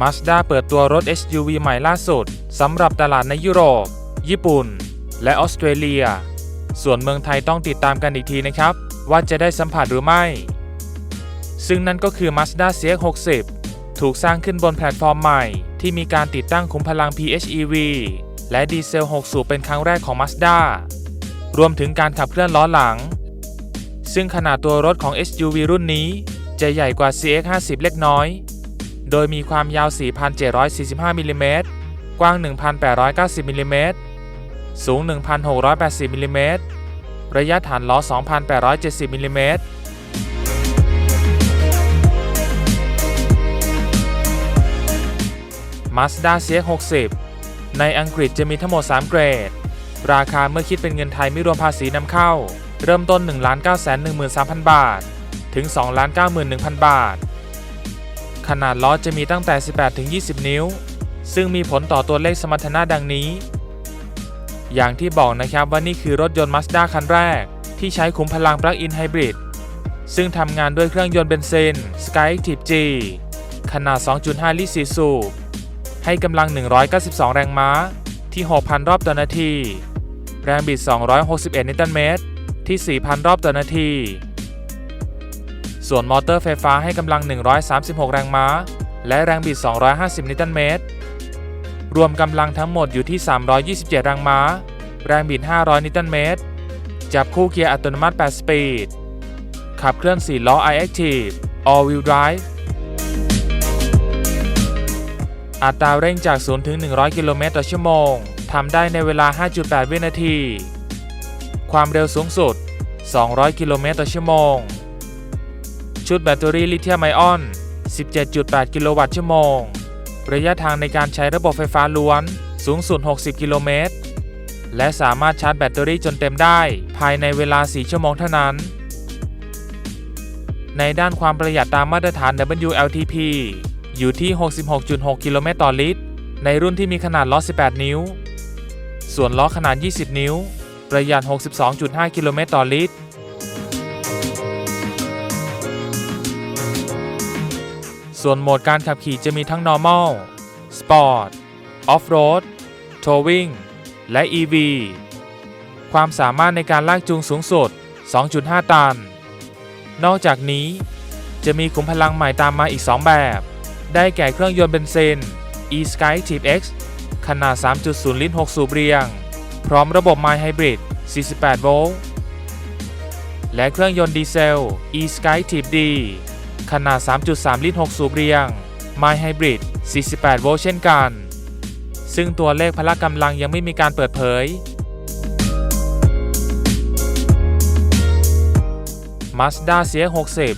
Mazda เปิดตัวรถ SUV ใหม่ล่าสุดสำหรับตลาดในยุโรป ญี่ปุ่น และออสเตรเลีย ส่วนเมืองไทยต้องติดตามกันอีกทีนะครับ ว่าจะได้สัมผัสหรือไม่ ซึ่งนั่นก็คือ Mazda CX-60 ถูกสร้างขึ้นบนแพลตฟอร์มใหม่ ที่มีการติดตั้งขุมพลัง PHEV และดีเซล 6 สูบเป็นครั้งแรกของ Mazda รวมถึงการขับเคลื่อนล้อหลัง ซึ่งขนาดตัวรถของ SUV รุ่นนี้ จะใหญ่กว่า CX-50 เล็กน้อย โดยมีความยาว 4,745มิลลิเมตร กว้าง 1,890มิลลิเมตร สูง 1,680มิลลิเมตร ระยะฐานล้อ 2,870มิลลิเมตร Mazda CX-60 ในอังกฤษจะมีทั้งหมด 3 เกรด ราคาเมื่อคิดเป็นเงินไทยไม่รวมภาษีนำเข้า เริ่มต้น 1 9 1 3 0 0 0 บาท ถึง 2 9 1 0 0 0 บาท ขนาดล้อจะมีตั้งแต่ 18ถึง20 นิ้ว ซึ่งมีผลต่อตัวเลขสมรรถนะดังนี้ อย่างที่บอกนะครับว่านี่คือรถยนต์ Mazda คันแรก ที่ใช้ขุมพลัง Plug-in Hybrid ซึ่งทำงานด้วยเครื่องยนต์เบนซิน Skyactiv G ขนาด 2.5 ลิตร4สูบ ให้กำลัง 192 แรงม้า ที่ 6,000 รอบต่อนาที แรงบิด 261 นิวตันเมตร ที่ 4,000 รอบต่อนาที ส่วนมอเตอร์ไฟฟ้าให้กำลัง 136 แรงม้า และแรงบิด 250 นิวตันเมตร รวมกำลังทั้งหมดอยู่ที่ 327 แรงม้า แรงบิด 500 นิวตันเมตร จับคู่เกียร์อัตโนมัติ 8 สปีด ขับเคลื่อน 4 ล้อ iActive All Wheel Drive อัตราเร่งจาก 0 ถึง 100 กิโลเมตรต่อชั่วโมง ทำได้ในเวลา 5.8 วินาที ความเร็วสูงสุด 200 กิโลเมตรต่อชั่วโมง ชุดแบตเตอรี่ลิเธียมไอออน 17.8 กิโลวัตต์ชั่วโมง ระยะทางในการใช้ระบบไฟฟ้าล้วนสูงสุด 60 กิโลเมตร และสามารถชาร์จแบตเตอรี่จนเต็มได้ ภายในเวลา 4 ชั่วโมงเท่านั้น ในด้านความประหยัดตามมาตรฐาน WLTP อยู่ที่ 66.6 กิโลเมตรต่อลิตร ในรุ่นที่มีขนาดล้อ 18 นิ้ว ส่วนล้อขนาด 20 นิ้ว ประหยัด 62.5 กิโลเมตรต่อลิตร ส่วนโหมดการขับขี่จะมีทั้ง normal sport off-road towing และ EV ความสามารถในการลากจูงสูงสุด 2.5 ตัน นอกจากนี้จะมีขุมพลังใหม่ตามมาอีก 2 แบบ ได้แก่เครื่องยนต์เบนซิน e-Skyactiv X ขนาด 3.0 ลิตร 6 สูบเรียง พร้อมระบบ My Hybrid 48 โวลต์ และเครื่องยนต์ดีเซล e-Skyactiv D ขนาด 3.3 ลิตร 6 สูบเรียง My Hybrid 48 โวลต์เช่นกัน ซึ่งตัวเลขพละกำลังยังไม่มีการเปิดเผย Mazda CX-60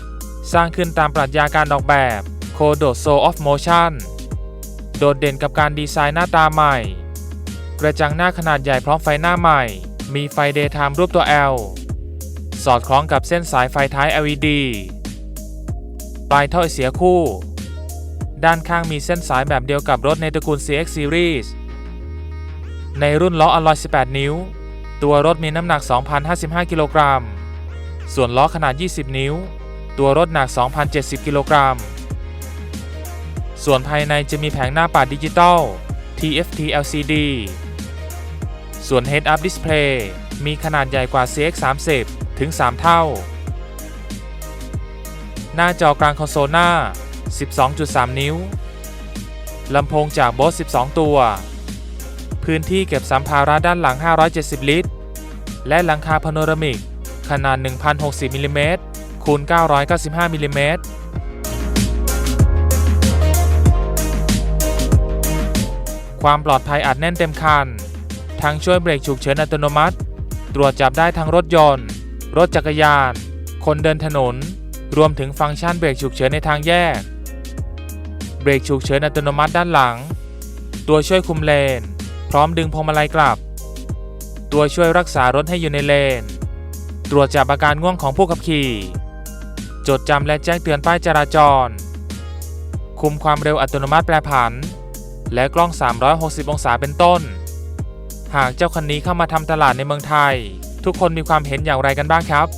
สร้างขึ้นตามปรัชญาการออกแบบ Codo Soul of Motion โดดเด่นกับการดีไซน์หน้าตาใหม่ กระจังหน้าขนาดใหญ่พร้อมไฟหน้าใหม่ มีไฟ Daytime รูปตัว L สอดคล้องกับเส้นสายไฟท้าย LED ปลายท่อไอเสียคู่ ด้านข้างมีเส้นสายแบบเดียวกับรถในตระกูล CX Series ในรุ่นล้ออลลอย 18 นิ้ว ตัวรถมีน้ำหนัก 2,055 กิโลกรัม ส่วนล้อขนาด 20 นิ้ว ตัวรถหนัก 2,070 กิโลกรัม ส่วนภายในจะมีแผงหน้าปัดดิจิตอล TFT LCD ส่วน Head Up Display มีขนาดใหญ่กว่า CX30 ถึง 3 เท่า หน้าจอกลางคอนโซลหน้า 12.3 นิ้ว ลำโพงจาก Bose 12 ตัว พื้นที่เก็บสัมภาระด้านหลัง 570 ลิตร และหลังคาพาโนรามิก ขนาด 1,060มิลลิเมตรคูณ 995มิลลิเมตรความปลอดภัยอัดแน่นเต็มคัน ทั้งช่วยเบรกฉุกเฉินอัตโนมัติ ตรวจจับได้ทั้งรถยนต์ รถจักรยาน คนเดินถนน รวมถึงฟังก์ชันเบรกฉุกเฉินในทางแยก เบรกฉุกเฉินอัตโนมัติด้านหลัง ตัวช่วยคุมเลน พร้อมดึงพวงมาลัยกลับ ตัวช่วยรักษารถให้อยู่ในเลน ตรวจจับอาการง่วงของผู้ขับขี่ จดจำและแจ้งเตือนป้ายจราจร คุมความเร็วอัตโนมัติแปรผัน และกล้อง 360 องศาเป็นต้น หากเจ้าคันนี้เข้ามาทำตลาดในเมืองไทย ทุกคนมีความเห็นอย่างไรกันบ้างครับ